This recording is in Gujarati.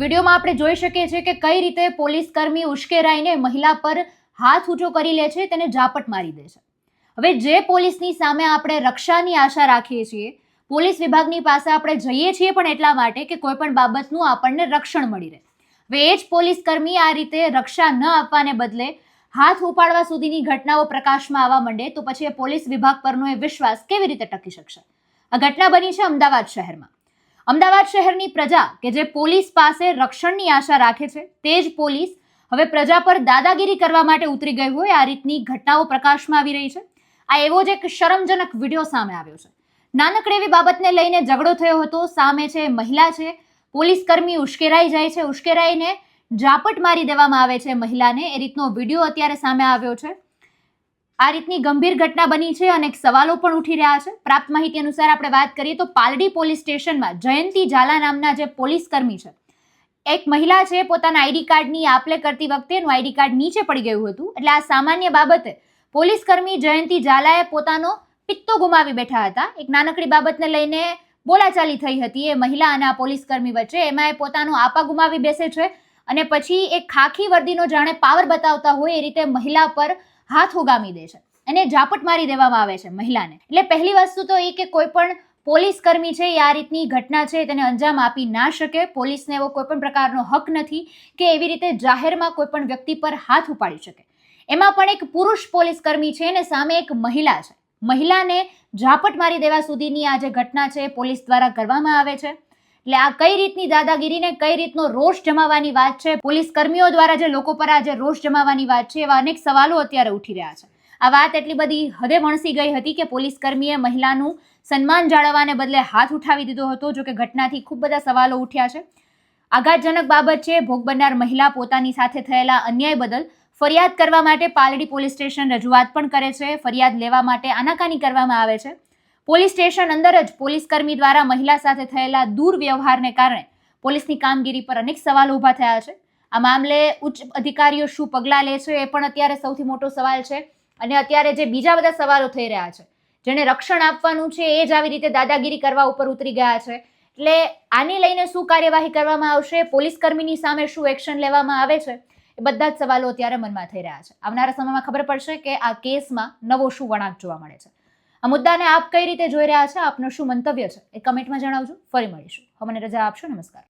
વિડીયોમાં આપણે જોઈ શકીએ છીએ કે કઈ રીતે પોલીસ કર્મી ઉશ્કેરાઈને મહિલા પર હાથ ઊંચો કરી લે છે, તેને ઝાપટ મારી દે છે. હવે જે પોલીસની સામે આપણે રક્ષાની આશા રાખીએ છીએ, પોલીસ વિભાગની પાસે આપણે જઈએ છીએ પણ એટલા માટે કે કોઈ પણ બાબતનું આપણને રક્ષણ મળી રહે. હવે એ જ પોલીસ કર્મી આ રીતે રક્ષા ન આપવાને બદલે હાથ ઉપાડવા સુધીની ઘટનાઓ પ્રકાશમાં આવવા માંડે, તો પછી એ પોલીસ વિભાગ પરનો એ વિશ્વાસ કેવી રીતે ટકી શકશે? આ ઘટના બની છે અમદાવાદ શહેરમાં. અમદાવાદ શહેરની પ્રજા કે જે પોલીસ પાસે રક્ષણની આશા રાખે છે, તે જ પોલીસ હવે પ્રજા પર દાદાગીરી કરવા માટે ઉતરી ગઈ હોય, આ રીતની ઘટનાઓ પ્રકાશમાં આવી રહી છે. આ એવો જ એક શરમજનક વીડિયો સામે આવ્યો છે. નાનકડી એવી બાબતને લઈને ઝઘડો થયો હતો, સામે છે મહિલા છે, પોલીસ કર્મી ઉશ્કેરાઈ જાય છે, ઉશ્કેરાઈને ઝાપટ મારી દેવામાં આવે છે મહિલાને, એ રીતનો વીડિયો અત્યારે સામે આવ્યો છે. આ રીતની ગંભીર ઘટના બની છે અને સવાલો પણ ઉઠી રહ્યા છે. પ્રાપ્ત માહિતી અનુસાર આપણે વાત કરીએ તો પાલડી પોલીસ સ્ટેશનમાં જયંતી ઝાલા નામના જે પોલીસ કર્મી છે, એક મહિલા છે, પોતાના આઈડી કાર્ડની આપલે કરતી વખતે એનું આઈડી કાર્ડ નીચે પડી ગયું હતું. એટલે આ સામાન્ય બાબતે પોલીસ કર્મી જયંતી ઝાલાએ પોતાનો પિત્તો ગુમાવી બેઠા હતા. એક નાનકડી બાબતને લઈને બોલાચાલી થઈ હતી એ મહિલા અને આ પોલીસ કર્મી વચ્ચે. એમાં એ પોતાનો આપા ગુમાવી બેસે છે અને પછી એ ખાખી વર્દીનો જાણે પાવર બતાવતા હોય એ રીતે મહિલા પર હાથ ઉગામી દે છે અને ઝાપટ મારી દેવામાં આવે છે મહિલાને. એટલે પહેલી વસ્તુ તો એ કે કોઈ પણ પોલીસ કર્મી છે એ આ રીતની ઘટના છે તેને અંજામ આપી ના શકે. પોલીસને એવો કોઈ પણ પ્રકારનો હક નથી કે એવી રીતે જાહેરમાં કોઈ પણ વ્યક્તિ પર હાથ ઉપાડી શકે. એમાં પણ એક પુરુષ પોલીસ કર્મી છે અને સામે એક મહિલા છે. મહિલાને ઝાપટ મારી દેવા સુધીની આ જે ઘટના છે પોલીસ દ્વારા કરવામાં આવે છે. એટલે આ કઈ રીતની દાદાગીરીને કઈ રીતનો રોષ જમાવાની વાત છે? પોલીસ કર્મીઓ દ્વારા જે લોકો પર આજે રોષ જમાવાની વાત છે, એવા અનેક સવાલો અત્યારે ઉઠી રહ્યા છે. આ વાત એટલી બધી હદે વણસી ગઈ હતી કે પોલીસ કર્મીએ મહિલાનું સન્માન જાળવવાને બદલે હાથ ઉઠાવી દીધો હતો જોકે ઘટનાથી ખૂબ બધા સવાલો ઉઠ્યા છે. આઘાતજનક બાબત છે, ભોગ બનનાર મહિલા પોતાની સાથે થયેલા અન્યાય બદલ ફરિયાદ કરવા માટે પાલડી પોલીસ સ્ટેશન રજૂઆત પણ કરે છે, ફરિયાદ લેવા માટે આનાકાની કરવામાં આવે છે. પોલીસ સ્ટેશન અંદર જ પોલીસ કર્મી દ્વારા મહિલા સાથે થયેલા દુર્વ્યવહારને કારણે પોલીસની કામગીરી પર અનેક સવાલો ઊભા થયા છે. આ મામલે ઉચ્ચ અધિકારીઓ શું પગલાં લે છે એ પણ અત્યારે સૌથી મોટો સવાલ છે અને અત્યારે જે બીજા બધા સવાલો થઈ રહ્યા છે, જેને રક્ષણ આપવાનું છે એ જ આવી રીતે દાદાગીરી કરવા ઉપર ઉતરી ગયા છે. એટલે આની લઈને શું કાર્યવાહી કરવામાં આવશે, પોલીસ કર્મીની સામે શું એક્શન લેવામાં આવે છે, એ બધા જ સવાલો અત્યારે મનમાં થઈ રહ્યા છે. આવનારા સમયમાં ખબર પડશે કે આ કેસમાં નવો શું વળાંક જોવા મળે છે. આ મુદ્દાને આપ કઈ રીતે જોઈ રહ્યા છે? આપનું શું મંતવ્ય છે? એ કમેન્ટમાં જણાવજો. ફરી મળીશું. હવે મને રજા આપશો. નમસ્કાર.